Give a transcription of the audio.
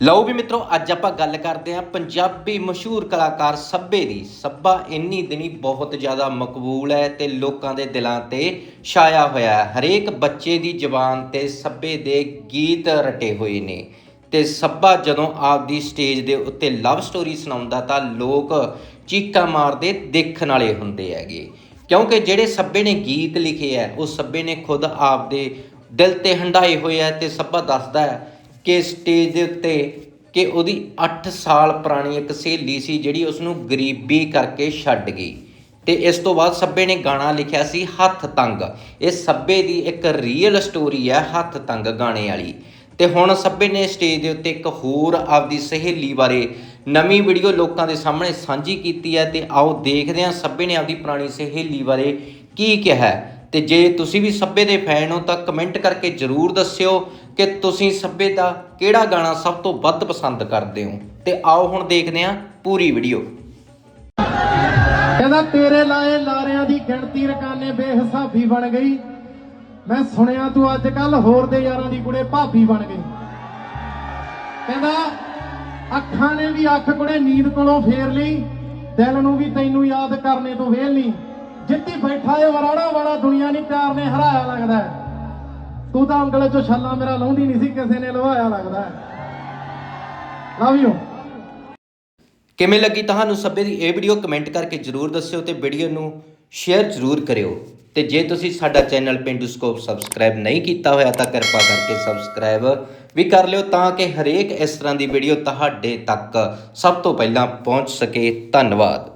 ਲਓ ਵੀ ਮਿੱਤਰੋ, ਅੱਜ ਆਪਾਂ ਗੱਲ ਕਰਦੇ ਹਾਂ ਪੰਜਾਬੀ ਮਸ਼ਹੂਰ ਕਲਾਕਾਰ ਸੱਬੇ ਦੀ। ਸੱਬਾ ਇੰਨੀ ਦਿਨੀ ਬਹੁਤ ਜ਼ਿਆਦਾ ਮਕਬੂਲ ਹੈ ਤੇ ਲੋਕਾਂ ਦੇ ਦਿਲਾਂ ਤੇ ਛਾਇਆ ਹੋਇਆ ਹੈ। ਹਰੇਕ ਬੱਚੇ ਦੀ ਜ਼ੁਬਾਨ ਤੇ ਸੱਬੇ ਦੇ ਗੀਤ ਰਟੇ ਹੋਏ ਨੇ। ਤੇ ਸੱਬਾ ਜਦੋਂ ਆਪਦੀ ਸਟੇਜ ਦੇ ਉੱਤੇ ਲਵ ਸਟੋਰੀ ਸੁਣਾਉਂਦਾ ਤਾਂ ਲੋਕ ਚੀਕਾਂ ਮਾਰਦੇ, ਦੇਖਣ ਵਾਲੇ ਹੁੰਦੇ ਹੈਗੇ। ਕਿਉਂਕਿ ਜਿਹੜੇ ਸੱਬੇ ਨੇ ਗੀਤ ਲਿਖੇ ਹੈ, ਉਹ ਸੱਬੇ ਨੇ ਖੁਦ ਆਪਦੇ ਦਿਲ ਤੇ ਹੰਡਾਏ ਹੋਏ ਹੈ ਤੇ ਸੱਬਾ ਦੱਸਦਾ ਹੈ ਕਿ ਸਟੇਜ ਦੇ ਉੱਤੇ ਕਿ ਉਹਦੀ 8 ਸਾਲ ਪੁਰਾਣੀ ਇੱਕ ਸਹੇਲੀ ਸੀ ਜਿਹੜੀ ਉਸ ਨੂੰ ਗਰੀਬੀ ਕਰਕੇ ਛੱਡ ਗਈ। ਤੇ ਇਸ ਤੋਂ ਬਾਅਦ ਸੱਬੇ ਨੇ ਗਾਣਾ ਲਿਖਿਆ ਸੀ ਹੱਥ ਤੰਗ। ਇਹ ਸੱਬੇ ਦੀ ਇੱਕ ਰੀਅਲ ਸਟੋਰੀ ਹੈ, ਹੱਥ ਤੰਗ ਗਾਣੇ ਵਾਲੀ। ਤੇ ਹੁਣ ਸੱਬੇ ਨੇ ਸਟੇਜ ਦੇ ਉੱਤੇ ਇੱਕ ਹੋਰ ਆਪਦੀ ਸਹੇਲੀ ਬਾਰੇ ਨਵੀਂ ਵੀਡੀਓ ਲੋਕਾਂ ਦੇ ਸਾਹਮਣੇ ਸਾਂਝੀ ਕੀਤੀ ਹੈ। ਤੇ ਆਓ ਦੇਖਦੇ ਹਾਂ ਸੱਬੇ ਨੇ ਆਪਦੀ ਪੁਰਾਣੀ ਸਹੇਲੀ ਬਾਰੇ ਕੀ ਕਿਹਾ ਤੇ ਜੇ ਤੁਸੀਂ ਵੀ ਸੱਬੇ ਦੇ ਫੈਨ ਹੋ ਤਾਂ ਕਮੈਂਟ ਕਰਕੇ ਜਰੂਰ ਦੱਸਿਓ ਕਿ ਤੁਸੀਂ ਸੱਬੇ ਦਾ ਕਿਹੜਾ ਗਾਣਾ ਸਭ ਤੋਂ ਵੱਧ ਪਸੰਦ ਕਰਦੇ ਹੋ। ਤੇ ਆਓ ਹੁਣ ਦੇਖਦੇ ਹਾਂ ਪੂਰੀ ਵੀਡੀਓ। ਕਹਿੰਦਾ, ਤੇਰੇ ਲਾਏ ਲਾਰਿਆਂ ਦੀ ਗਿਣਤੀ ਰਕਾਨੇ ਬੇਹਿਸਾਬੀ ਬਣ ਗਈ। ਮੈਂ ਸੁਣਿਆ ਤੂੰ ਅੱਜ ਕੱਲ ਹੋਰ ਦੇ ਯਾਰਾਂ ਦੀ ਕੁੜੇ ਭਾਬੀ ਬਣ ਗਈ। ਕਹਿੰਦਾ, ਅੱਖਾਂ ਨੇ ਵੀ ਅੱਖ ਕੁੜੇ ਨੀਂਦ ਕੋਲੋਂ ਫੇਰ ਲਈ, ਦਿਲ ਨੂੰ ਵੀ ਤੈਨੂੰ ਯਾਦ ਕਰਨੇ ਤੋਂ ਵੇਲ ਨਹੀਂ। ਜਿੱਤੀ ਬੈਠਾ ਏ, ਵਰਾੜਾ ਵਾਲਾ ਦੁਨੀਆ ਨਹੀਂ ਪਿਆਰ ਨੇ, ਹਰਾਇਆ ਲੱਗਦਾ ਤੂੰ ਤਾਂ ਉਂਗਲੇ ਚੋਂ ਛੱਲਾ ਮੇਰਾ ਲਾਉਂਦੀ ਨਹੀਂ ਸੀ, ਕਿਸੇ ਨੇ ਲਵਾਇਆ ਲੱਗਦਾ ਲਵ ਯੂ ਕਿਵੇਂ ਲੱਗੀ ਤੁਹਾਨੂੰ ਸੱਬੇ ਦੀ ਇਹ ਵੀਡੀਓ ਕਮੈਂਟ ਕਰਕੇ ਜਰੂਰ ਦੱਸਿਓ ਤੇ ਵੀਡੀਓ ਨੂੰ ਸ਼ੇਅਰ ਜਰੂਰ ਕਰਿਓ। ਤੇ ਜੇ ਤੁਸੀਂ ਸਾਡਾ ਚੈਨਲ ਪਿੰਡੂ ਸਕੋਪ ਸਬਸਕ੍ਰਾਈਬ ਨਹੀਂ ਕੀਤਾ ਹੋਇਆ, ਤਾਂ ਕਿਰਪਾ ਕਰਕੇ ਸਬਸਕ੍ਰਾਈਬ ਵੀ ਕਰ ਲਿਓ ਤਾਂ ਕਿ ਹਰੇਕ ਇਸ ਤਰ੍ਹਾਂ ਦੀ ਵੀਡੀਓ ਤੁਹਾਡੇ ਤੱਕ ਸਭ ਤੋਂ ਪਹਿਲਾਂ ਪਹੁੰਚ ਸਕੇ। ਧੰਨਵਾਦ।